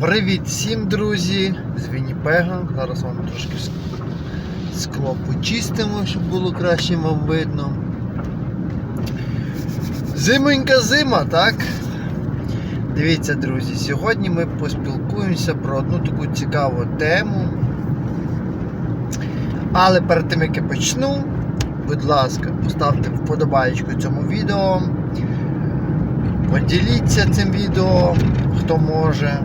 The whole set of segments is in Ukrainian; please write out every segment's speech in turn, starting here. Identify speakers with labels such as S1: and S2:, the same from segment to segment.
S1: Привіт всім, друзі! З Вінніпега. Зараз вам трошки скло почистимо, щоб було краще вам видно. Зимонька зима, так? Дивіться, друзі, сьогодні ми поспілкуємося про одну таку цікаву тему. Але перед тим як я почну, будь ласка, поставте вподобайку цьому відео. Поділіться цим відео, хто може.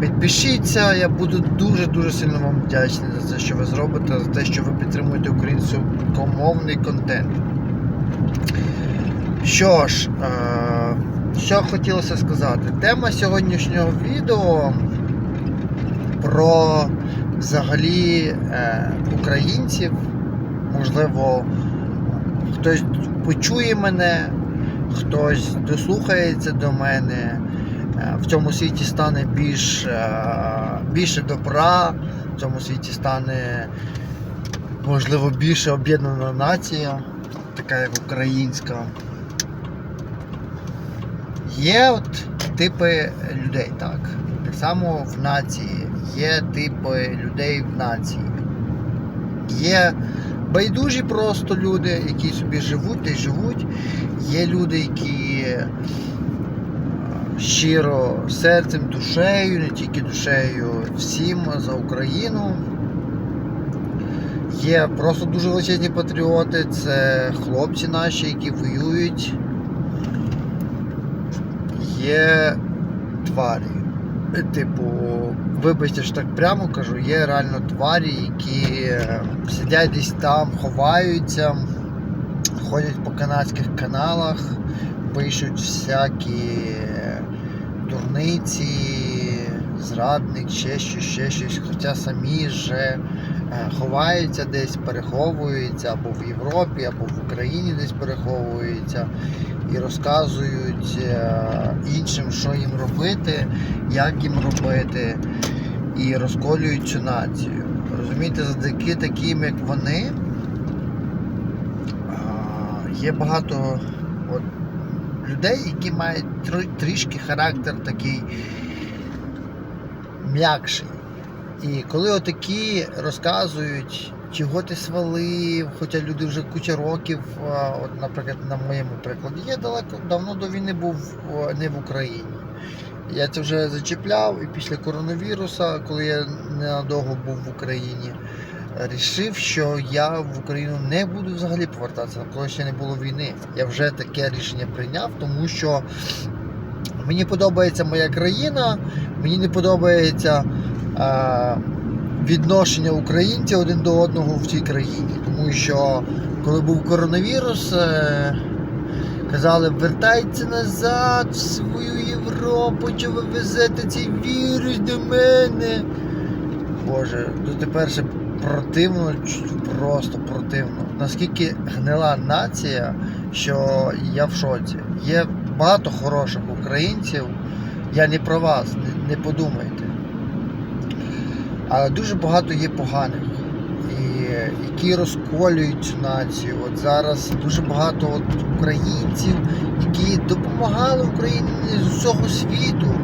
S1: Підпишіться, я буду дуже-дуже сильно вам вдячний за те, що ви зробите, за те, що ви підтримуєте українськомовний контент. Що ж, е, що хотілося сказати? Тема сьогоднішнього відео про взагалі е, українців. Можливо, хтось почує мене, хтось дослухається до мене. Е, В цьому світі стане більш, е, більше добра, в цьому світі стане, можливо, більше об'єднана нація, така як українська. Є от типи людей, так. Так само в нації. Є типи людей в нації. Є байдужі просто люди, які собі живуть та й живуть. Є люди, які щиро серцем, душею, не тільки душею, всім за Україну. Є просто дуже величезні патріоти, це хлопці наші, які воюють. Є тварі. Е, Типу, вибачте, що так прямо кажу, є реально тварі, які е, сидять десь там, ховаються, ходять по канадських каналах, пишуть всякі дурниці, зрадник, ще щось, ще щось, хоча самі ж е, ховаються десь, переховуються або в Європі, або в Україні десь переховуються і розказують е, іншим, що їм робити, як їм робити, і розколюють цю націю. Розумієте, завдяки таким, як вони, є багато от, людей, які мають тро- трішки характер такий м'якший. І коли отакі розказують, чого ти свалив, хоча люди вже куча років, от, наприклад, на моєму прикладі, я далеко давно до війни був не в Україні. Я це вже зачіпляв і після коронавіруса, коли я ненадовго був в Україні, рішив, що я в Україну не буду взагалі повертатися, коли ще не було війни. Я вже таке рішення прийняв, тому що мені подобається моя країна, мені не подобається е, відношення українців один до одного в цій країні. Тому що коли був коронавірус, е, казали, вертайтеся назад в свою Європу, чи ви везете цей вірус до мене. Боже, дотепер ще противно, просто противно. Наскільки гнила нація, що я в шоці. Є багато хороших українців. Я не про вас, не, подумайте. Але дуже багато є поганих, і, які розколюють цю націю. От зараз дуже багато от українців, які допомагали Україні з усього світу.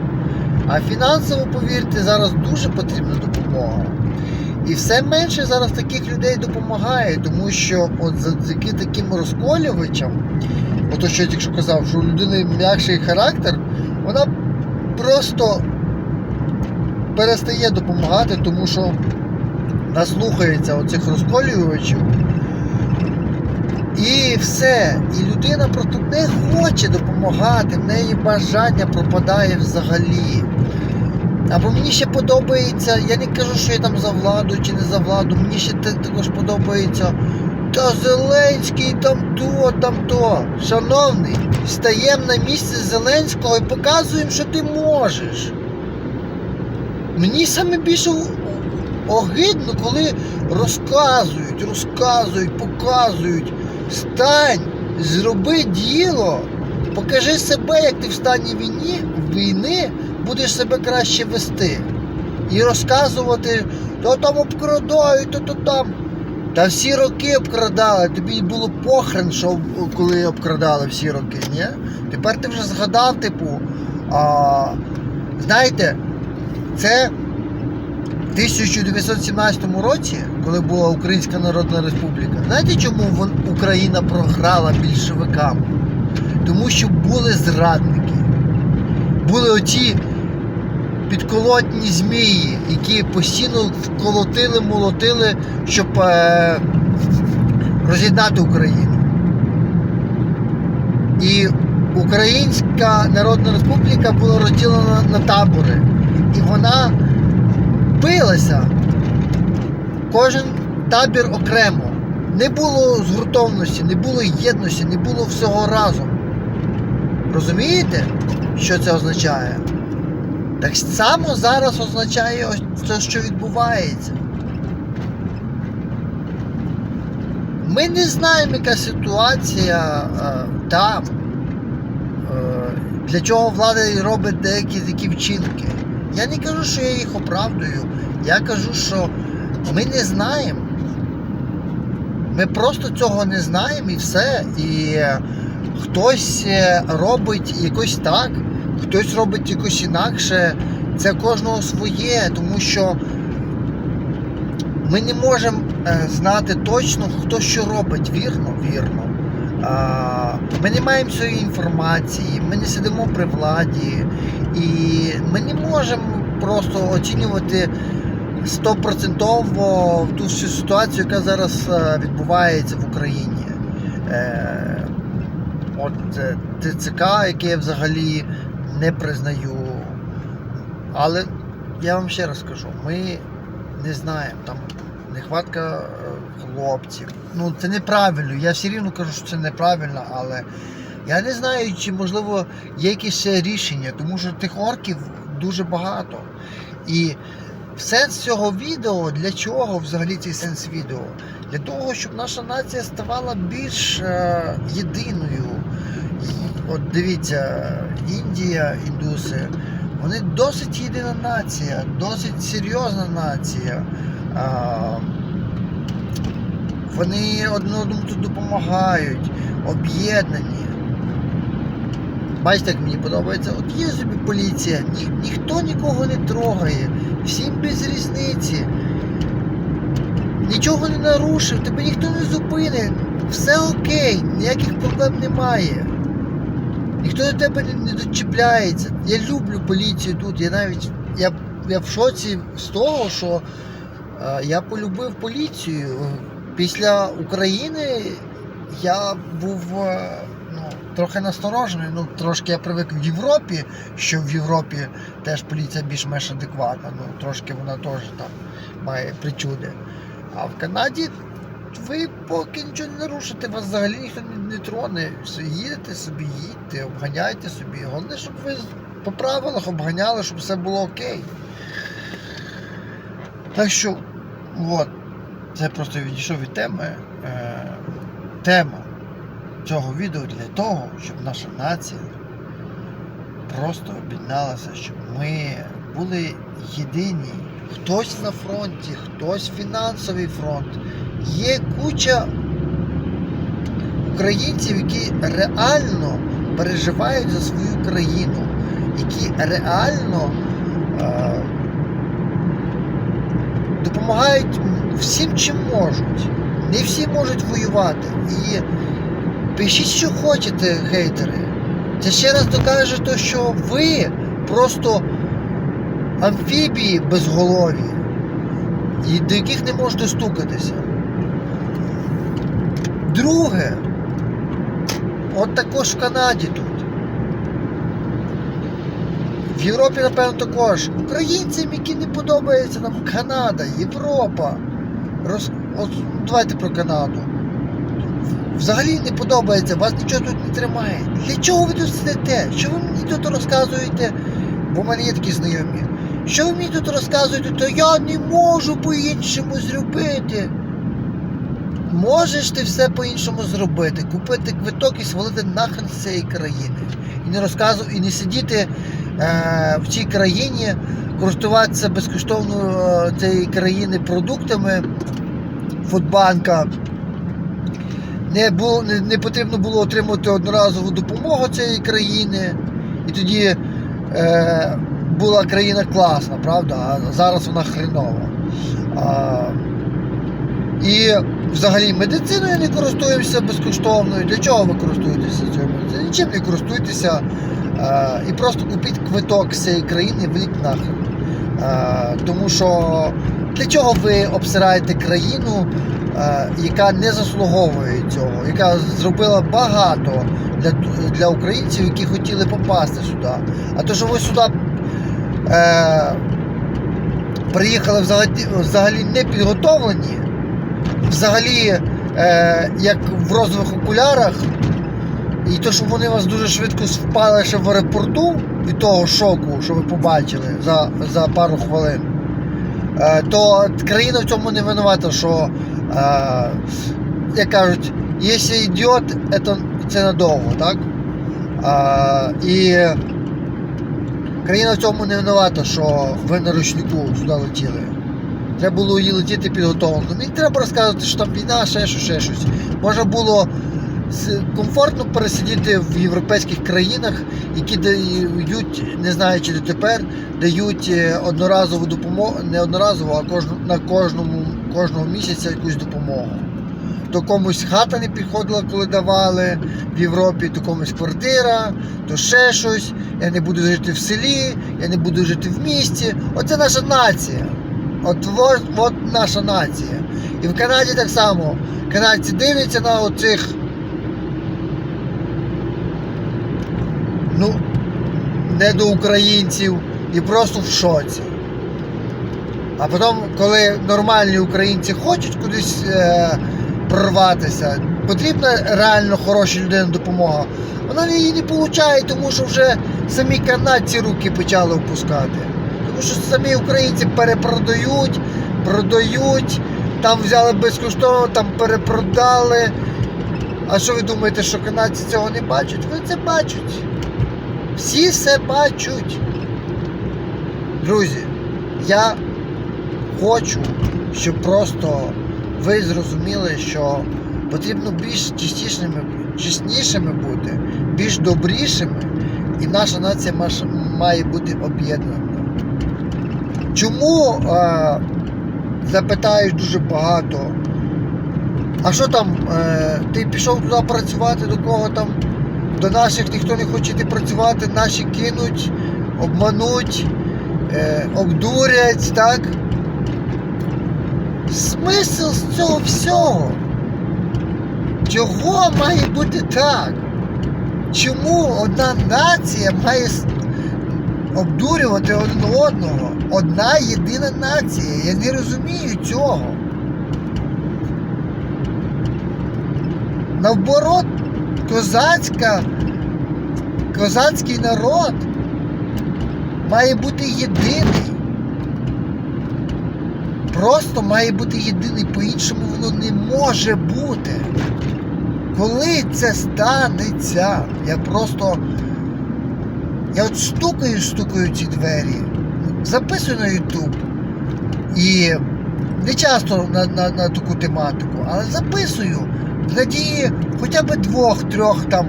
S1: А фінансово, повірте, зараз дуже потрібна допомога. І все менше зараз таких людей допомагає, тому що от завдяки таким розколювачам, ото що я тільки що казав, що у людини м'якший характер, вона просто перестає допомагати, тому що наслухається оцих розколювачів. І все. І людина просто не хоче допомагати, в неї бажання пропадає взагалі. Або мені ще подобається, я не кажу, що я там за владу чи не за владу, мені ще також подобається. Та Зеленський там то, там то. Шановний, стаємо на місце Зеленського і показуємо, що ти можеш. Мені саме більше огидно, коли розказують, розказують, показують. Стань, зроби діло, покажи себе, як ти в стані війни, війни будеш себе краще вести. І розказувати, то там обкрадають, то то там. Та всі роки обкрадали, тобі було похрен, що коли обкрадали всі роки, ні? Тепер ти вже згадав, типу, а, знаєте, Це в 1917 році, коли була Українська Народна Республіка, знаєте, чому Україна програла більшовикам? Тому що були зрадники. Були оті підколотні змії, які постійно колотили, молотили, щоб е, роз'єднати Україну. І Українська Народна Республіка була розділена на табори. І вона билася. Кожен табір окремо. Не було згуртовності, не було єдності, не було всього разом. Розумієте, що це означає? Так само зараз означає ось це, що відбувається. Ми не знаємо, яка ситуація е, там. Е, для чого влада робить деякі такі вчинки. Я не кажу, що я їх оправдую. Я кажу, що ми не знаємо. Ми просто цього не знаємо і все. І е, хтось е, робить якось так, хтось робить якось інакше. Це кожного своє, тому що ми не можемо е, знати точно, хто що робить. Вірно, вірно. Ми не маємо цієї інформації, ми не сидимо при владі, і ми не можемо просто оцінювати стопроцентово ту всю ситуацію, яка зараз е, відбувається в Україні. Е, От ТЦК, яке взагалі не признаю. Але я вам ще раз скажу, ми не знаємо, там нехватка е, хлопців. Ну, це неправильно. Я все рівно кажу, що це неправильно, але я не знаю, чи можливо є якесь рішення, тому що тих орків дуже багато. І сенс цього відео, для чого взагалі цей сенс відео? Для того, щоб наша нація ставала більш е, єдиною. От дивіться, Індія, індуси, вони досить єдина нація, досить серйозна нація. Вони одне одному тут допомагають, об'єднані. Бачите, як мені подобається? От є собі поліція, ні, ніхто нікого не трогає, всім без різниці. Нічого не нарушив, тебе ніхто не зупинить, все окей, ніяких проблем немає. Ніхто до тебе не, дочіпляється. Я люблю поліцію тут. Я навіть я, я в шоці з того, що е, я полюбив поліцію. Після України я був е, ну, трохи насторожений. Ну, трошки я привик в Європі, що в Європі теж поліція більш-менш адекватна. Ну, трошки вона теж там має причуди. А в Канаді ви поки нічого не нарушите, вас взагалі ніхто не, не троне. Їдете собі, їдьте, обганяйте собі. Головне, щоб ви по правилах обганяли, щоб все було окей. Так що, от, це просто відійшов від теми. Е, тема цього відео для того, щоб наша нація просто об'єдналася, щоб ми були єдині. Хтось на фронті, хтось фінансовий фронт. Є куча українців, які реально переживають за свою країну, які реально е, допомагають всім, чим можуть. Не всі можуть воювати. І пишіть, що хочете, хейтери. Це ще раз докаже, то, що ви просто амфібії безголові, і до яких не можете стукатися. Друге, от також в Канаді тут. В Європі, напевно, також. Українцям, які не подобаються нам Канада, Європа. Роз... От давайте про Канаду. Взагалі не подобається, вас нічого тут не тримає. Для чого ви тут сидите? Що ви мені тут розказуєте? Бо в мене є такі знайомі. Що ви мені тут розказуєте, то я не можу по-іншому зробити. Можеш ти все по-іншому зробити, купити квиток і свалити нахрен з цієї країни. І не розказу, і не сидіти е, в цій країні, користуватися безкоштовно е, цієї країни продуктами Фудбанка. Не, було, не, не потрібно було отримати одноразову допомогу цієї країни. І тоді е, була країна класна, правда? А зараз вона хренова. А, і взагалі медициною не користуємося безкоштовно. Для чого ви користуєтеся цією медициною? Нічим не користуйтеся. А, і просто купіть квиток з цієї країни і вийдіть нахрен. А, тому що для чого ви обсираєте країну, а, яка не заслуговує цього, яка зробила багато для, для українців, які хотіли попасти сюди. А то, що ви сюди приїхали взагалі, взагалі не підготовлені, взагалі, е, як в розових окулярах, і то, що вони вас дуже швидко впали ще в аеропорту від того шоку, що ви побачили за, за пару хвилин, е, то країна в цьому не винувата, що, е, як кажуть, якщо ідіот, це надовго, так? Е, і країна в цьому не винувата, що ви на ручнику сюди летіли. Треба було її летіти підготовлено. Не треба розказувати, що там війна, ще щось, ще щось. Можна було комфортно пересидіти в європейських країнах, які дають, не знаю чи дотепер, дають е, одноразову допомогу, не одноразову, а кожну, на кожному, кожного місяця якусь допомогу. То комусь хата не підходила, коли давали в Європі, то комусь квартира, то ще щось. Я не буду жити в селі, я не буду жити в місті. Оце наша нація. От, от, от наша нація. І в Канаді так само. Канадці дивляться на оцих. Ну, недоукраїнців і просто в шоці. А потім, коли нормальні українці хочуть кудись е, прорватися, потрібна реально хороша людина допомога. Вона її не отримує, тому що вже самі канадці руки почали опускати. Тому що самі українці перепродають, продають, там взяли безкоштовно, там перепродали. А що ви думаєте, що канадці цього не бачать? Вони це бачать. Всі все бачать. Друзі, я хочу, щоб просто ви зрозуміли, що потрібно більш чистішими, чеснішими бути, більш добрішими, і наша нація має бути об'єднана. Чому е, запитають дуже багато? А що там, е, ти пішов туди працювати, до кого там? До наших ніхто не хоче йти працювати, наші кинуть, обмануть, е, обдурять, так? Смисл з цього всього? Чого має бути так? Чому одна нація має обдурювати один одного? Одна єдина нація. Я не розумію цього. Навборот, козацька, козацький народ має бути єдиний. Просто має бути єдиний, по-іншому воно не може бути. Коли це станеться, я просто. Я от стукаю, стукаю ці двері, записую на YouTube. І не часто на, на, на таку тематику, але записую в надії хоча б двох-трьох там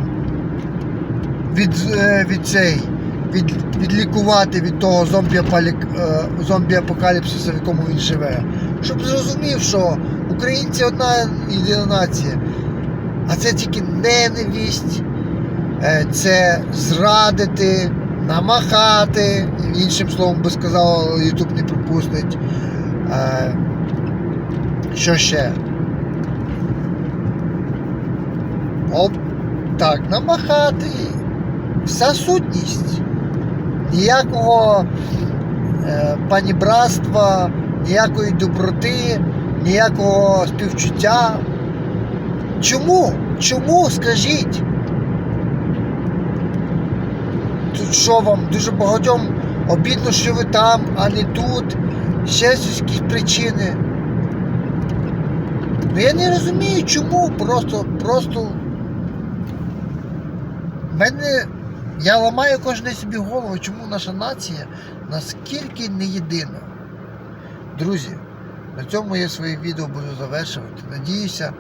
S1: від, е, від цей, від, відлікувати від того е, зомбі-апокаліпсису, в якому він живе. Щоб зрозумів, що українці одна єдина нація, а це тільки ненависть, е, це зрадити, намахати, іншим словом би сказав, Ютуб не пропустить. Е, Що ще? Оп, так, намахати. Вся сутність. Ніякого е, панібратства, ніякої доброти, ніякого співчуття. Чому? Чому? Скажіть? Тут що вам? Дуже багатьом обідно, що ви там, а не тут. Ще якісь причини. Ну я не розумію, чому. Просто, просто. В мене. Я ламаю кожен собі голову, чому наша нація наскільки не єдина. Друзі, на цьому я своє відео буду завершувати. Надіюся,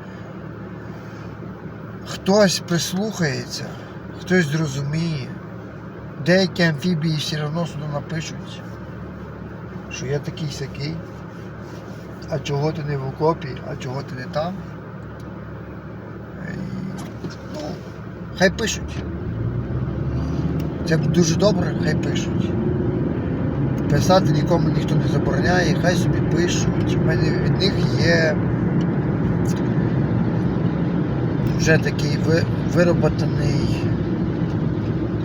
S1: хтось прислухається, хтось зрозуміє. деякі амфібії все одно сюди напишуть, що я такий сякий. А чого ти не в окопі, а чого ти не там? Ну, хай пишуть. Це дуже добре, хай пишуть. Писати нікому ніхто не забороняє, хай собі пишуть. У мене від них є вже такий вироботаний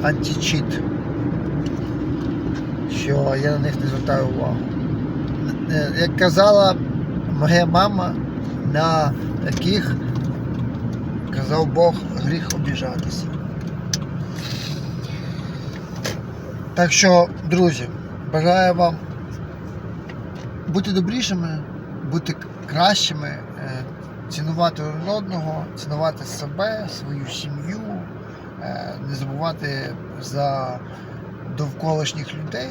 S1: античіт, що я на них не звертаю увагу. Е, Як казала моя мама, на таких, казав Бог, гріх обіжатися. Так що, друзі, бажаю вам бути добрішими, бути кращими, е, цінувати один одного, цінувати себе, свою сім'ю, е, не забувати за довколишніх людей.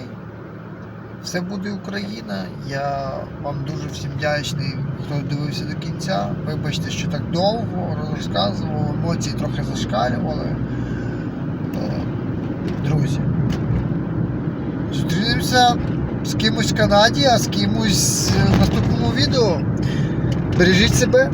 S1: Все буде Україна. Я вам дуже всім вдячний, хто дивився до кінця. Вибачте, що так довго розказував, емоції трохи зашкалювали. Е, Друзі, зустрінемося з кимось в Канаді, а з кимось в наступному відео. Бережіть себе.